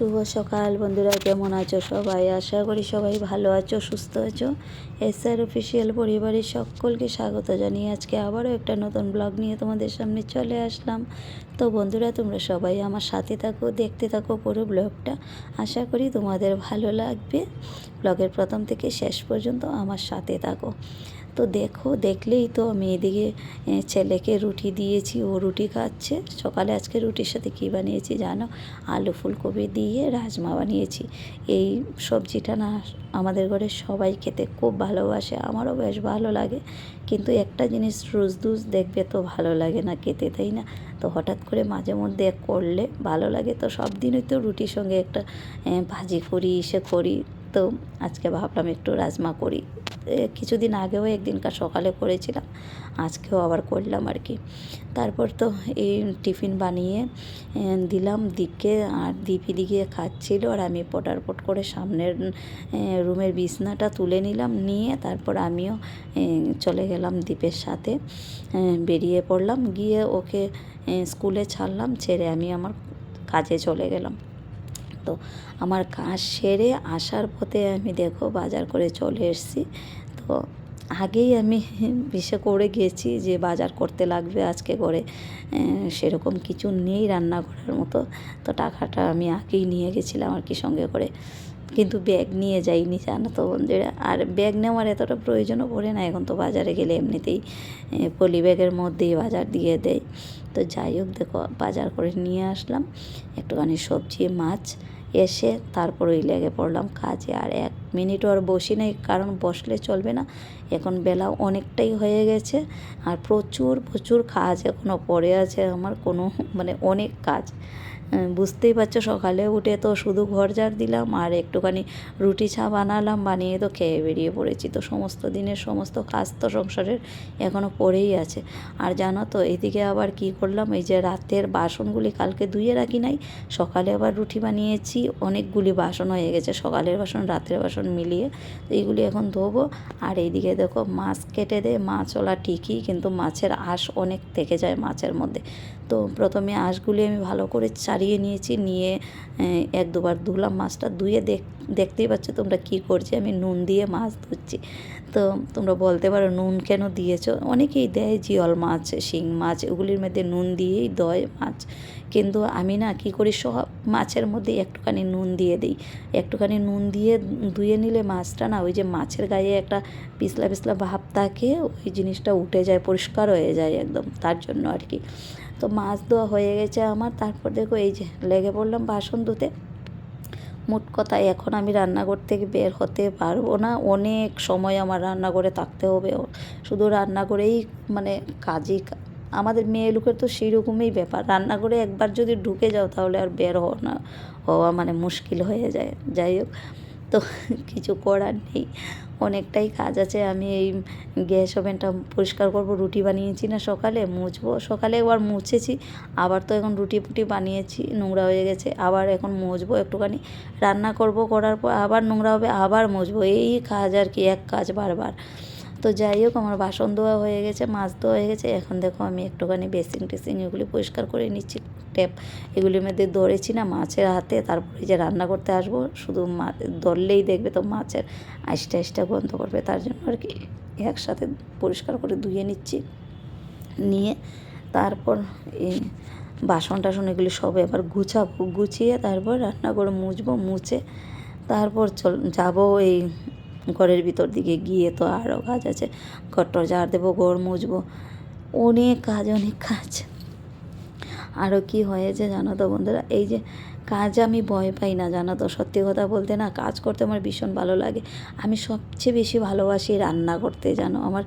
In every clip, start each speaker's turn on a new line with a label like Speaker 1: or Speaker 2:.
Speaker 1: শুভ সকাল বন্ধুরা, কেমন আছো সবাই? আশা করি সবাই ভালো আছো, সুস্থ আছো। এসআর অফিসিয়াল পরিবারের সকলকে স্বাগত জানিয়ে আজকে আবারও একটা নতুন ব্লগ নিয়ে তোমাদের সামনে চলে আসলাম। তো বন্ধুরা, তোমরা সবাই আমার সাথে থাকো, দেখতে থাকো পুরো ব্লগটা। আশা করি তোমাদের ভালো লাগবে। ব্লগের প্রথম থেকে শেষ পর্যন্ত আমার সাথে থাকো। তো দেখো, দেখলেই তো আমি এদিকে ছেলেকে রুটি দিয়েছি, ও রুটি খাচ্ছে। সকালে আজকে রুটির সাথে কী বানিয়েছি জানো? আলু ফুলকপি দিয়ে রাজমা বানিয়েছি। এই সবজিটা না, আমাদের ঘরে সবাই খেতে খুব ভালোবাসে, আমারও বেশ ভালো লাগে। কিন্তু একটা জিনিস রোজ দুজ দেখবে তো ভালো লাগে না খেতে, তাই না? তো হঠাৎ করে মাঝে মধ্যে করলে ভালো লাগে। তো সব দিনই তো রুটির সঙ্গে একটা ভাজি করি, ইসে করি। তো আজকে ভাবলাম একটু রাজমা করি। কিছুদিন আগেও একদিনকার সকালে করেছিলাম, আজকেও আবার করলাম আর কি। তারপর তো এই টিফিন বানিয়ে দিলাম দীপকে আর দীপ দিকে খাচ্ছিল আর আমি পটারপট করে সামনের রুমের বিছনাটা তুলে নিলাম, নিয়ে তারপর আমিও চলে গেলাম দ্বীপের সাথে বেরিয়ে পড়লাম। গিয়ে ওকে স্কুলে ছাড়লাম, ছেড়ে আমি আমার কাজে চলে গেলাম। তো আমার কাজ সেরে আসার পথে আমি দেখো বাজার করে চলে এসেছি। তো আগেই আমি বিষে করে গেছি যে বাজার করতে লাগবে আজকে করে। সেরকম কিছু নেই রান্না করার মতো। তো টাকাটা আমি আগেই নিয়ে গেছিলাম আর কি সঙ্গে করে। কিন্তু ব্যাগ নিয়ে যাইনি জানো তো বন্ধুরা। আর ব্যাগ নেওয়ার এতটা প্রয়োজনও পড়ে না, এখন তো বাজারে গেলে এমনিতেই পলি ব্যাগের মধ্যেই বাজার দিয়ে দেয়। তো যাই হোক দেখো, বাজার করে নিয়ে আসলাম। একটুখানি সবজি, মাছ এসে তারপর ওই লেগে পড়লাম কাজে। আর এক মিনিটও আর বসি নাই, কারণ বসলে চলবে না। এখন বেলা অনেকটাই হয়ে গেছে, আর প্রচুর প্রচুর কাজ এখনও পড়ে আছে আমার কোনো মানে অনেক কাজ। বুঝতেই পারছ, সকালে উঠে তো শুধু ঘর ঝাড় দিলাম আর একটুখানি রুটি চা বানালাম, বানিয়ে তো খেয়ে বেরিয়ে পড়েছি। তো সমস্ত দিনের সমস্ত কাজ তো সংসারের এখনও পড়েই আছে। আর জানো তো, এদিকে আবার কি করলাম, এই যে রাতের বাসনগুলি কালকে ধুয়ে রাখি নাই, সকালে আবার রুটি বানিয়েছি, অনেকগুলি বাসন হয়ে গেছে, সকালের বাসন, রাতের বাসন মিলিয়ে। তো এইগুলি এখন ধোবো। আর এইদিকে দেখো, মাছ কেটে দেয় মাছ ওলা ঠিকই, কিন্তু মাছের আঁশ অনেক থেকে যায় মাছের মধ্যে। তো প্রথমে আঁশগুলি আমি ভালো করে ছাড়িয়ে নিয়েছি, নিয়ে এক দুবার ধুলাম মাছটা, ধুয়ে দেখ, দেখতেই পাচ্ছ তোমরা কি করছি, আমি নুন দিয়ে মাছ ধুচ্ছি তো তোমরা বলতে পারো নুন কেন দিয়েছ? অনেকেই দেয় জিয়ল মাছ, শিং মাছ এগুলির মধ্যে নুন দিয়েই দয় মাছ। কিন্তু আমি না কি করি, সব মাছের মধ্যে একটুখানি নুন দিয়ে দিই। একটুখানি নুন দিয়ে ধুয়ে নিলে মাছটা না ওই যে মাছের গায়ে একটা পিছলা পিছলা ভাব থাকে, ওই জিনিসটা উঠে যায়, পরিষ্কার হয়ে যায় একদম, তার জন্য আর কি। তো মাছ ধোয়া হয়ে গেছে আমার। তারপর দেখো এই যে লেগে পড়লাম বাসন ধুতে। মোট কথা এখন আমি রান্নাঘর থেকে বের হতে পারব না। অনেক সময় আমার রান্নাঘরে থাকতে হবে। শুধু রান্নাঘরেই মানে কাজই আমাদের মেয়ে লোকের তো সেই রকমই ব্যাপার। রান্নাঘরে একবার যদি ঢুকে যাও তাহলে আর বের হওয়া না হওয়া মানে মুশকিল হয়ে যায়। যাই হোক। তো কিছু করার নেই। অনেকটাই কাজ আছে। আমি এই গ্যাস ওভেনটা পরিষ্কার করব, রুটি বানিয়েছি না সকালে, মুছবো। সকালে একবার মুছেছি, আবার তো এখন রুটি ফুটি বানিয়েছি, নোংরা হয়ে গেছে। আবার এখন মুছবো একটুখানি। রান্না করব করার পর আবার নোংরা হবে, আবার মুছবো। এই কাজ আর কি, এক কাজ বারবার। তো যাই হোক, আমার বাসন ধোয়া হয়ে গেছে, মাছ ধোয়া হয়ে গেছে। এখন দেখো আমি একটুখানি বেসিং টেসিং এগুলি পরিষ্কার করে নিচ্ছি। ট্যাপ, এগুলির মধ্যে ধরেছি না মাছের হাতে, তারপরে যে রান্না করতে আসব, শুধু মা, ধরলেই দেখবে তো মাছের আইসটা আইসটা গন্ধ করবে। তার জন্য আর কি একসাথে পরিষ্কার করে ধুয়ে নিচ্ছি, নিয়ে তারপর এই বাসন টাসন এগুলি সব এবার গুছাবো, গুছিয়ে তারপর রান্না করে মুছবো, মুছে তারপর চল, যাব এই ঘরের ভিতর দিকে গিয়ে তো আরও কাজ আছে। ঘরটর ঝাড় দেবো, ঘর মুছবো। অনেক কাজ অনেক কাজ। আরও কি হয়েছে জানো তো বন্ধুরা? এই যে কাজ আমি ভয় পাই না জানো তো? সত্যি কথা বলতে না, কাজ করতে আমার ভীষণ ভালো লাগে। আমি সবচেয়ে বেশি ভালোবাসি রান্না করতে জানো? আমার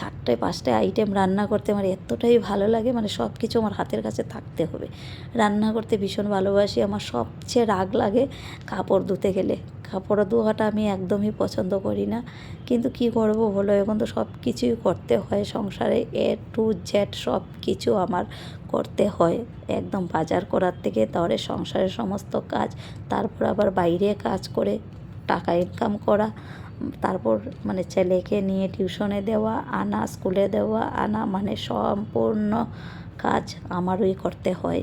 Speaker 1: চারটে পাঁচটা আইটেম রান্না করতে আমার এতটাই ভালো লাগে মানে সব কিছু আমার হাতের কাছে থাকতে হবে। রান্না করতে ভীষণ ভালোবাসি, আমার সবচেয়ে রাগ লাগে কাপড় ধুতে গেলে। কাপড় ধোয়াটা আমি একদমই পছন্দ করি না। কিন্তু কি করব বলো? এখন তো সব কিছুই করতে হয়। সংসারে এ টু জেড সব কিছু আমার করতে হয়। একদম বাজার করার থেকে তাহলে সংসারের সমস্ত কাজ, তারপর আবার বাইরে কাজ করে টাকা ইনকাম করা, তারপর মানে ছেলেকে নিয়ে টিউশনে দেওয়া, আনা স্কুলে দেওয়া, আনা মানে সম্পূর্ণ কাজ আমারই করতে হয়।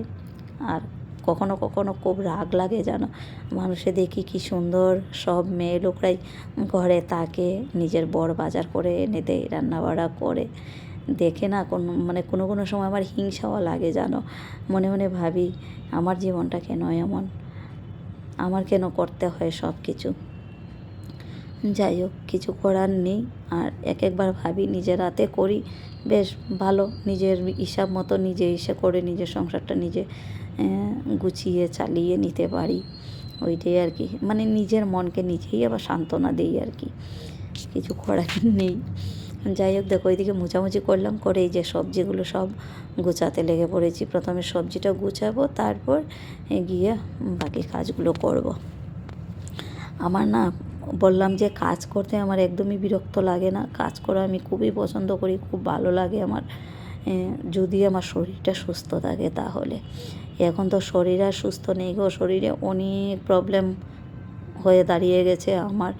Speaker 1: আর কখনো কখনো খুব রাগ লাগে জানো মানুষে দেখি কি সুন্দর সব মেয়ে লোকরাই ঘরে তাকে নিজের বর বাজার করে এনে দেয়, রান্নাবাড়া করে। দেখে না কোনো মানে কোনো কোনো সময় আমার হিংসাও লাগে জানো মনে মনে ভাবি, আমার জীবনটা কেন এমন? আমার কেন করতে হয় সব কিছু? যাই হোক, কিছু করার নেই। আর এক একবার ভাবি, নিজের হাতে করি, বেশ ভালো। নিজের হিসাব মতো নিজে এসে করে নিজের সংসারটা নিজে গুছিয়ে চালিয়ে নিতে পারি। ওইটাই আর কি। মানে নিজের মনকে নিজেই আবার সান্ত্বনা দিই আর কি। কিছু করার নেই। যাই হোক, দেখো, ওইদিকে মোছামুছি করলাম, করে এই যে সবজিগুলো সব গুছাতে লেগে পড়েছি। প্রথমে সবজিটা গুছাবো, তারপর গিয়ে বাকি কাজগুলো করব। আমার না, বললাম যে কাজ করতে আমার একদমই বিরক্ত লাগে না। কাজ করা আমি খুবই পছন্দ করি, খুব ভালো লাগে আমার। যদি আমার শরীরটা সুস্থ থাকে তাহলে। এখন তো শরীর আর সুস্থ নেই গো, শরীরে অনেক প্রবলেম হয়ে দাঁড়িয়ে গেছে। আমার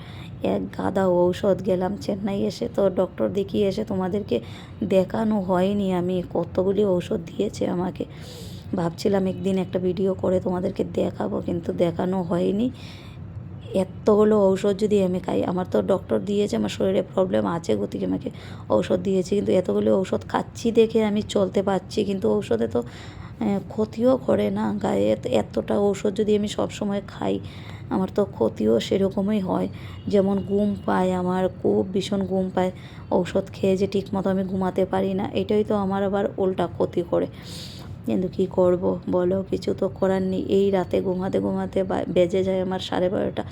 Speaker 1: এক গাদা ঔষধ গেলাম চেন্নাই এসে তো ডক্টর দেখিয়ে এসে তোমাদেরকে দেখানো হয়নি। আমি কতগুলি ঔষধ দিয়েছে আমাকে। ভাবছিলাম একদিন একটা ভিডিও করে তোমাদেরকে দেখাবো, কিন্তু দেখানো হয়নি। এতগুলো ঔষধ যদি আমি খাই, আমার তো ডক্টর দিয়েছে, আমার শরীরে প্রবলেম আছে গতিকে আমাকে ঔষধ দিয়েছে। কিন্তু এতগুলো ঔষধ খাচ্ছি দেখে আমি চলতে পারছি, কিন্তু ঔষধে তো ক্ষতিও করে না গায়ে। এতটা ঔষধ যদি আমি সব সময় খাই, আমার তো ক্ষতিও সেরকমই হয়। যেমন ঘুম পায় আমার, খুব ভীষণ ঘুম পায়। ঔষধ খেয়ে যে ঠিক মতো আমি ঘুমাতে পারি না, এটাই তো আমার আবার উল্টা ক্ষতি করে। কিন্তু কী করব? বলো, কিছু তো করার নেই। এই রাতে ঘুমাতে ঘুমাতে বেজে যায় আমার সাড়ে বারোটা।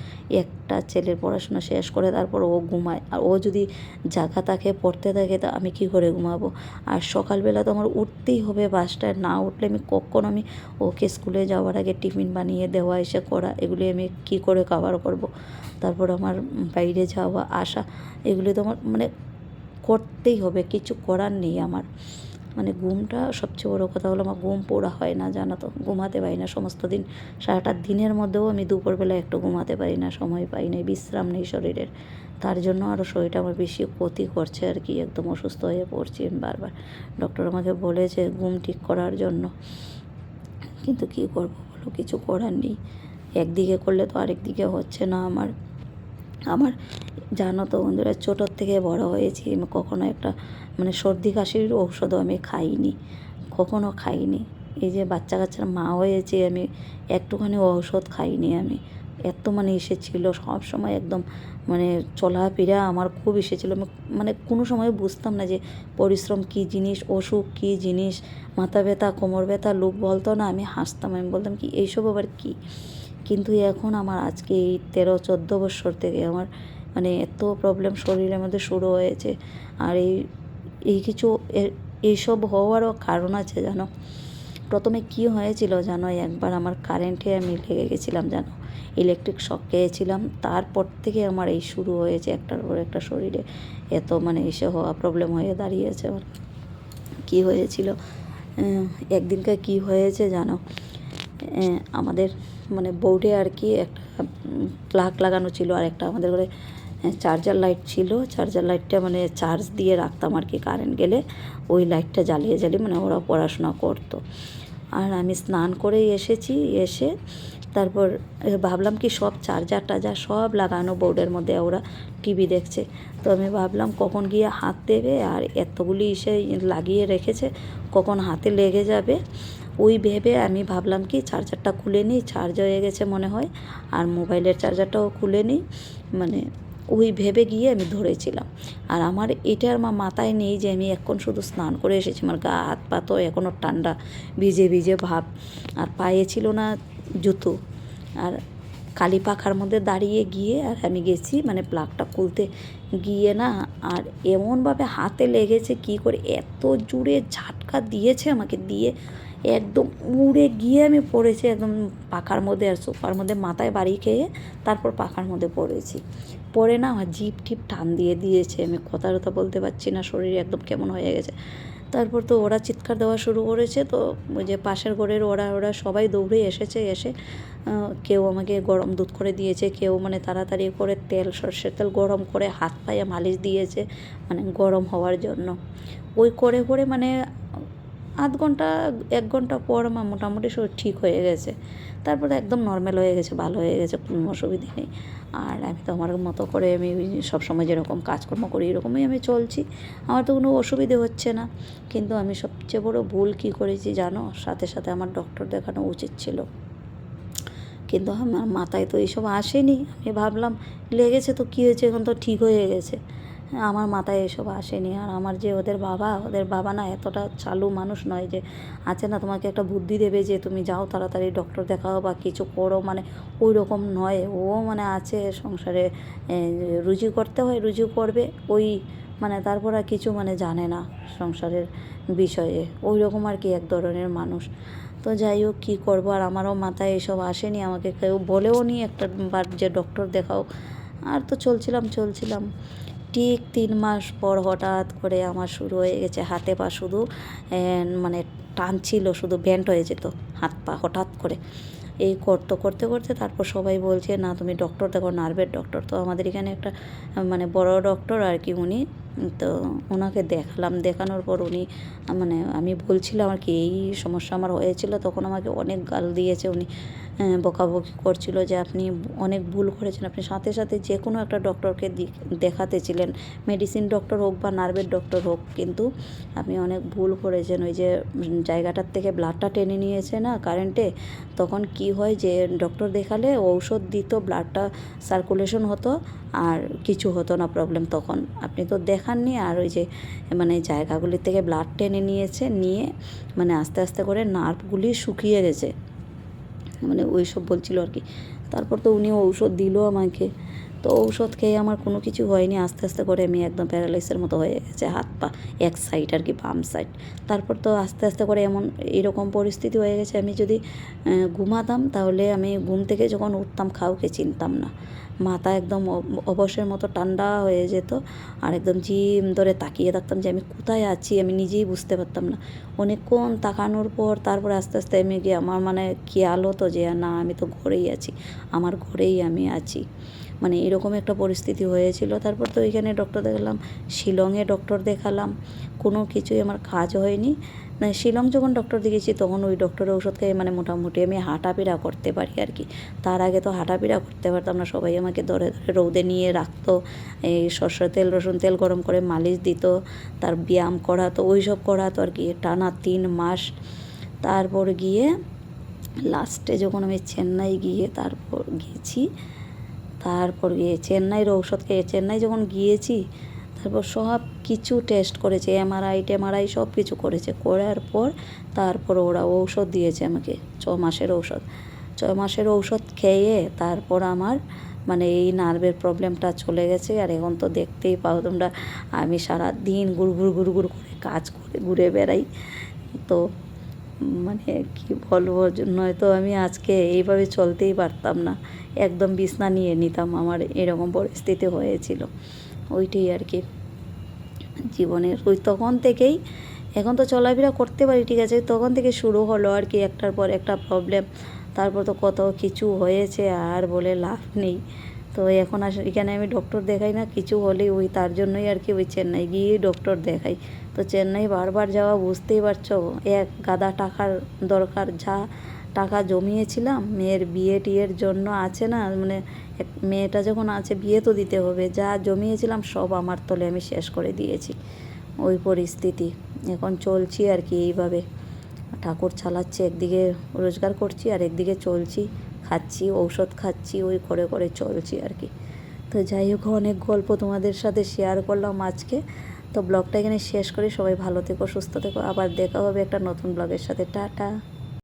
Speaker 1: একটা ছেলের পড়াশোনা শেষ করে তারপর ও ঘুমায়। আর ও যদি জাগা থাকে পড়তে থাকে, তা আমি কী করে ঘুমাবো? আর সকালবেলা তো আমার উঠতেই হবে বাসটায়। না উঠলে আমি কখনো আমি ওকে স্কুলে যাওয়ার আগে টিফিন বানিয়ে দেওয়া, এসে করা, এগুলি আমি কী করে কভার করব? তারপর আমার বাইরে যাওয়া, আসা, এগুলি তো আমার মানে করতেই হবে। কিছু করার নেই আমার। মানে ঘুমটা সবচেয়ে বড় কথা হলো আমার ঘুম পুরা হয় না, জানো তো। ঘুমাতে পারি না সমস্ত দিন। সারাটা দিনের মধ্যেও আমি দুপুরবেলা একটু ঘুমাতে পারি না, সময় পাই না, বিশ্রাম নেই শরীরের। তার জন্য আরও শরীরটা আমার বেশি ক্ষতি করছে আর কি, একদম অসুস্থ হয়ে পড়ছি আমি বারবার। ডক্টর আমাকে বলেছে ঘুম ঠিক করার জন্য। কিন্তু কী করব বলো, কিছু করার নেই। একদিকে করলে তো আরেক দিকে হচ্ছে না আমার। আমার জানো তো বন্ধুরা, ছোটোর থেকে বড় হয়েছি কখনো একটা মানে সর্দি কাশির ঔষধও আমি খাইনি, কখনো খাইনি। এই যে বাচ্চা কাচ্চার মা হয়েছে, আমি একটুখানি ঔষধ খাইনি আমি। এত মানে এসেছিল, সব সময় একদম মানে চলাফেরা আমার খুব এসেছিল। মানে কোনো সময় বুঝতাম না যে পরিশ্রম কী জিনিস, অসুখ কী জিনিস, মাথা ব্যথা, কোমর ব্যথা, লোক বলতো না, আমি হাসতাম। আমি বলতাম কি, এইসব আবার কী? কিন্তু এখন আমার আজকে এই তেরো চোদ্দ বছর থেকে আমার মানে এত প্রবলেম শরীরের মধ্যে শুরু হয়েছে। আর এই এই কিছু এইসব হওয়ারও কারণ আছে জানো? প্রথমে কি হয়েছিল জানো? একবার আমার কারেন্টে আমি লেগে গেছিলাম জানো? ইলেকট্রিক শক খেয়েছিলাম। তারপর থেকে আমার এই শুরু হয়েছে একটার পর একটা শরীরে এত মানে এসে হওয়া প্রবলেম হয়ে দাঁড়িয়েছে আমার। কী হয়েছিল? আহ, একদিনকে কি হয়েছে জানো? আমাদের মানে বোর্ডে আর কি একটা প্লাগ লাগানো ছিল আর একটা আমাদের ঘরে চার্জার লাইট ছিল। চার্জার লাইটটা মানে চার্জ দিয়ে রাখতাম আর কি কারেন্ট গেলে। ওই লাইটটা জ্বালিয়ে জ্বালিয়ে মানে ওরা পড়াশোনা করতো। আর আমি স্নান করে এসেছি, এসে তারপর ভাবলাম কি সব চার্জার টার্জার সব লাগানো বোর্ডের মধ্যে, ওরা টিভি দেখছে। তো আমি ভাবলাম কখন গিয়ে হাত দেবে? আর এতগুলি এসে লাগিয়ে রেখেছে, কখন হাতে লেগে যাবে? ওই ভেবে আমি ভাবলাম কি চার্জারটা খুলে নিই চার্জ হয়ে গেছে মনে হয়, আর মোবাইলের চার্জারটাও খুলে নিই মানে ওই ভেবে গিয়ে আমি ধরেছিলাম। আর আমার এটা আমার মাথায় নেই যে আমি এখন শুধু স্নান করে এসেছি, আমার গা হাত পা তো এখনও ঠান্ডা, ভিজে ভিজে ভাব। আর পায়ে ছিল না জুতো। আর কালী পাখার মধ্যে দাঁড়িয়ে গিয়ে আর আমি গেছি মানে প্লাগটা খুলতে গিয়ে না, আর এমনভাবে হাতে লেগেছে কি করে এত জোরে ঝাটকা দিয়েছে আমাকে দিয়ে একদম উড়ে গিয়ে আমি পড়েছি একদম পাখার মধ্যে আর সোফার মধ্যে, মাথায় বাড়ি খেয়ে তারপর পাখার মধ্যে পড়েছি। পরে না আমার জিপ টিপ টান দিয়ে দিয়েছে, আমি কথা টথা বলতে পারছি না, শরীর একদম কেমন হয়ে গেছে। তারপর তো ওরা চিৎকার দেওয়া শুরু করেছে, তো ওই যে পাশের ঘরের ওরা ওরা সবাই দৌড়ে এসেছে, এসে কেউ আমাকে গরম দুধ করে দিয়েছে, কেউ মানে তাড়াতাড়ি করে তেল, সর্ষের তেল গরম করে হাত পায়ে মালিশ দিয়েছে মানে গরম হওয়ার জন্য। ওই করে করে মানে আধ ঘণ্টা, এক ঘণ্টা পর আমার মোটামুটি শরীর ঠিক হয়ে গেছে। তারপরে একদম নর্মাল হয়ে গেছে, ভালো হয়ে গেছে, কোনো অসুবিধে নেই। আর আমি তো আমার মতো করে আমি ওই সবসময় যেরকম কাজকর্ম করি, এরকমই আমি চলছি। আমার তো কোনো অসুবিধে হচ্ছে না। কিন্তু আমি সবচেয়ে বড় ভুল কী করেছি জানো? সাথে সাথে আমার ডক্টর দেখানো উচিত ছিল। কিন্তু আমার মাথায় তো এইসব আসেনি। আমি ভাবলাম, লেগেছে তো কী হয়েছে? এখন তো ঠিক হয়ে গেছে। আমার মাথায় এসব আসেনি। আর আমার যে ওদের বাবা ওদের বাবা না এতটা চালু মানুষ নয় যে আছে না তোমাকে একটা বুদ্ধি দেবে যে তুমি যাও তাড়াতাড়ি ডক্টর দেখাও বা কিছু করো। মানে ওই রকম নয়। ও মানে আছে সংসারে রুজি করতে হয়, রুজি করবে। ওই মানে তারপর আর কিছু মানে জানে না সংসারের বিষয়ে। ওই রকম আর কি এক ধরনের মানুষ। তো যাই হোক, কী করব? আর আমারও মাথায় এসব আসেনি। আমাকে কেউ বলেও নি একটা বার যে ডক্টর দেখাও। আর তো চলছিলাম চলছিলাম। ঠিক তিন মাস পর হঠাৎ করে আমার শুরু হয়ে গেছে, হাতে পা শুধু মানে টানছিল, শুধু ব্যান্ড হয়ে যেত, হাত পা হঠাৎ করে। এই করতে করতে করতে তারপর সবাই বলছে, না, তুমি ডক্টর দেখো নার্ভের ডক্টর তো আমাদের এখানে একটা মানে বড় ডক্টর আর কি উনি, তো ওনাকে দেখালাম। দেখানোর পর উনি মানে আমি বলছিলাম আর কি, এই সমস্যা আমার হয়েছিল। তখন আমাকে অনেক গাল দিয়েছে উনি। বকাবকি করছিল যে আপনি অনেক ভুল করেছেন। আপনি সাথে সাথে যে কোনো একটা ডক্টরকে দেখাতে ছিলেন মেডিসিন ডক্টর হোক বা নার্ভের ডক্টর হোক, কিন্তু আপনি অনেক ভুল করেছেন। ওই যে জায়গাটার থেকে ব্লাডটা টেনে নিয়েছে না কারেন্টে তখন কি হয় যে ডক্টর দেখালে ঔষধ দিত ব্লাডটা সার্কুলেশন হতো আর কিছু হতো না প্রবলেম তখন। আপনি তো দেখাননি আর ওই যে মানে জায়গাগুলি থেকে ব্লাড টেনে নিয়েছে, নিয়ে মানে আস্তে আস্তে করে নার্ভগুলি শুকিয়ে গেছে। মানে ওই সব বলছিল আর কি। তারপর তো উনি ঔষধ দিল আমাকে। তো ঔষধ খেয়ে আমার কোনো কিছু হয়নি। আস্তে আস্তে করে আমি একদম প্যারালাইসের মতো হয়ে গেছে, হাত পা এক সাইড আর কি বাম সাইড তারপর তো আস্তে আস্তে করে এমন এরকম পরিস্থিতি হয়ে গেছে, আমি যদি ঘুমাতাম তাহলে আমি ঘুম থেকে যখন উঠতাম কাউকে চিনতাম না। মাথা একদম অব- অবসের মতো ঠান্ডা হয়ে যেত আর একদম জিম ধরে তাকিয়ে থাকতাম যে আমি কোথায় আছি, আমি নিজেই বুঝতে পারতাম না। অনেকক্ষণ তাকানোর পর তারপরে আস্তে আস্তে আমি গিয়ে, আমার মানে খেয়াল হতো যে না, আমি তো ঘরেই আছি, আমার ঘরেই আমি আছি। মানে এরকম একটা পরিস্থিতি হয়েছিল। তারপর তো ওইখানে ডক্টর দেখালাম, শিলংয়ে ডক্টর দেখালাম, কোনো কিছুই আমার কাজ হয়নি। মানে শিলং যখন ডক্টর দেখেছি তখন ওই ডক্টরের ওষুধ খেয়ে মানে মোটামুটি আমি হাঁটাফেরা করতে পারি আর কি। তার আগে তো হাঁটাফেরা করতে পারতাম না, সবাই আমাকে ধরে ধরে রৌদে নিয়ে রাখতো, এই সর্ষের তেল, রসুন তেল গরম করে মালিশ দিত, তার ব্যায়াম করাতো ওই সব করাতো আর কি, টানা তিন মাস। তারপর গিয়ে লাস্টে যখন আমি চেন্নাই গিয়ে তারপর গিয়েছি তারপর গিয়ে চেন্নাইয়ের ঔষধ খেয়ে চেন্নাই যখন গিয়েছি, তারপর সব কিছু টেস্ট করেছে এমআরআই টেমআরআই সব কিছু করেছে। করার পর তারপর ওরা ঔষধ দিয়েছে আমাকে, ছ মাসের ঔষধ। ছ মাসের ঔষধ খেয়ে তারপর আমার মানে এই নার্ভের প্রবলেমটা চলে গেছে। আর এখন তো দেখতেই পাও তোমরা, আমি সারা দিন গুড় গুড় গুড় গুড় করে কাজ করে ঘুরে বেড়াই। তো মানে কি বলব, নয়তো আমি আজকে এইভাবে চলতেই পারতাম না। একদম বিছনা নিয়ে নিতাম। আমার এরকম পরিস্থিতি হয়েছিল। ওইটাই আর কি জীবনের। ওই তখন থেকেই, এখন তো চলাফেরা করতে পারি, ঠিক আছে? তখন থেকে শুরু হলো আর কি একটার পর একটা প্রবলেম তারপর তো কত কিছু হয়েছে আর বলে লাভ নেই। তো এখন আস এখানে আমি ডক্টর দেখাই না, কিছু হলেই ওই তার জন্যই আর কি ওই চেন্নাই গিয়েই ডক্টর দেখাই। তো চেন্নাই বারবার যাওয়া বুঝতেই পারছ, এক গাদা টাকার দরকার, যা টাকা জমিয়েছিলাম, মেয়ের বিয়ে টিয়ের জন্য আছে না মানে মেয়েটা যখন আছে বিয়ে তো দিতে হবে, যা জমিয়েছিলাম সব আমার তলে আমি শেষ করে দিয়েছি। ওই পরিস্থিতি, এখন চলছি আর কি এইভাবে। ঠাকুর চালাচ্ছি, একদিকে রোজগার করছি আর একদিকে চলছি, খাচ্ছি, ঔষধ খাচ্ছি, ওই করে করে চলছি আর কি। তো যাই হোক, অনেক গল্প তোমাদের সাথে শেয়ার করলাম আজকে। তো ব্লগটা এখানে শেষ করি, সবাই ভালো থেকো, সুস্থ থেকো, আবার দেখা হবে একটা নতুন ব্লগের সাথে। টাটা।